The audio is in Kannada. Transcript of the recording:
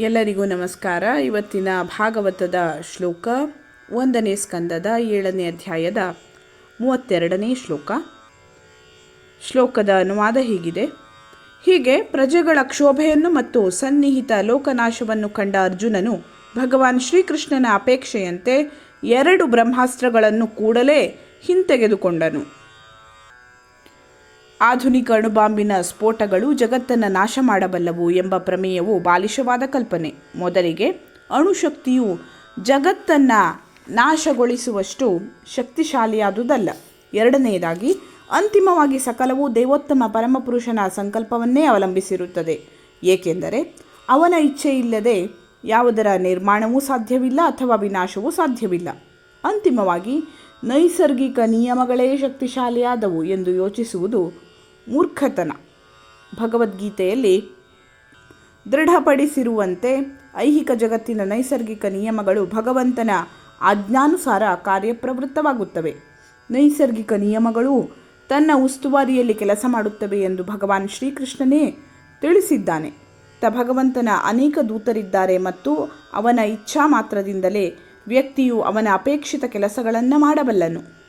ಎಲ್ಲರಿಗೂ ನಮಸ್ಕಾರ. ಇವತ್ತಿನ ಭಾಗವತದ ಶ್ಲೋಕ ಒಂದನೇ ಸ್ಕಂದದ ಏಳನೇ ಅಧ್ಯಾಯದ ಮೂವತ್ತೆರಡನೇ ಶ್ಲೋಕ. ಶ್ಲೋಕದ ಅನುವಾದ ಹೀಗಿದೆ. ಹೀಗೆ ಪ್ರಜೆಗಳ ಕ್ಷೋಭೆಯನ್ನು ಮತ್ತು ಸನ್ನಿಹಿತ ಲೋಕನಾಶವನ್ನು ಕಂಡ ಅರ್ಜುನನು ಭಗವಾನ್ ಶ್ರೀಕೃಷ್ಣನ ಅಪೇಕ್ಷೆಯಂತೆ ಎರಡು ಬ್ರಹ್ಮಾಸ್ತ್ರಗಳನ್ನು ಕೂಡಲೇ ಹಿಂತೆಗೆದುಕೊಂಡನು. ಆಧುನಿಕ ಅಣುಬಾಂಬಿನ ಸ್ಫೋಟಗಳು ಜಗತ್ತನ್ನು ನಾಶ ಮಾಡಬಲ್ಲವು ಎಂಬ ಪ್ರಮೇಯವು ಬಾಲಿಶವಾದ ಕಲ್ಪನೆ. ಮೊದಲಿಗೆ ಅಣುಶಕ್ತಿಯು ಜಗತ್ತನ್ನು ನಾಶಗೊಳಿಸುವಷ್ಟು ಶಕ್ತಿಶಾಲಿಯಾದುದಲ್ಲ. ಎರಡನೆಯದಾಗಿ, ಅಂತಿಮವಾಗಿ ಸಕಲವು ದೇವೋತ್ತಮ ಪರಮಪುರುಷನ ಸಂಕಲ್ಪವನ್ನೇ ಅವಲಂಬಿಸಿರುತ್ತದೆ. ಏಕೆಂದರೆ, ಅವನ ಇಚ್ಛೆ ಇಲ್ಲದೆ ಯಾವುದರ ನಿರ್ಮಾಣವೂ ಸಾಧ್ಯವಿಲ್ಲ ಅಥವಾ ವಿನಾಶವೂ ಸಾಧ್ಯವಿಲ್ಲ. ಅಂತಿಮವಾಗಿ, ನೈಸರ್ಗಿಕ ನಿಯಮಗಳೇ ಶಕ್ತಿಶಾಲಿಯಾದವು ಎಂದು ಯೋಚಿಸುವುದು ಮೂರ್ಖತನ. ಭಗವದ್ಗೀತೆಯಲ್ಲಿ ದೃಢಪಡಿಸಿರುವಂತೆ ಐಹಿಕ ಜಗತ್ತಿನ ನೈಸರ್ಗಿಕ ನಿಯಮಗಳು ಭಗವಂತನ ಆಜ್ಞಾನುಸಾರ ಕಾರ್ಯಪ್ರವೃತ್ತವಾಗುತ್ತವೆ. ನೈಸರ್ಗಿಕ ನಿಯಮಗಳು ತನ್ನ ಉಸ್ತುವಾರಿಯಲ್ಲಿ ಕೆಲಸ ಮಾಡುತ್ತವೆ ಎಂದು ಭಗವಾನ್ ಶ್ರೀಕೃಷ್ಣನೇ ತಿಳಿಸಿದ್ದಾನೆ. ತ ಭಗವಂತನ ಅನೇಕ ದೂತರಿದ್ದಾರೆ ಮತ್ತು ಅವನ ಇಚ್ಛಾ ಮಾತ್ರದಿಂದಲೇ ವ್ಯಕ್ತಿಯು ಅವನ ಅಪೇಕ್ಷಿತ ಕೆಲಸಗಳನ್ನು ಮಾಡಬಲ್ಲನು.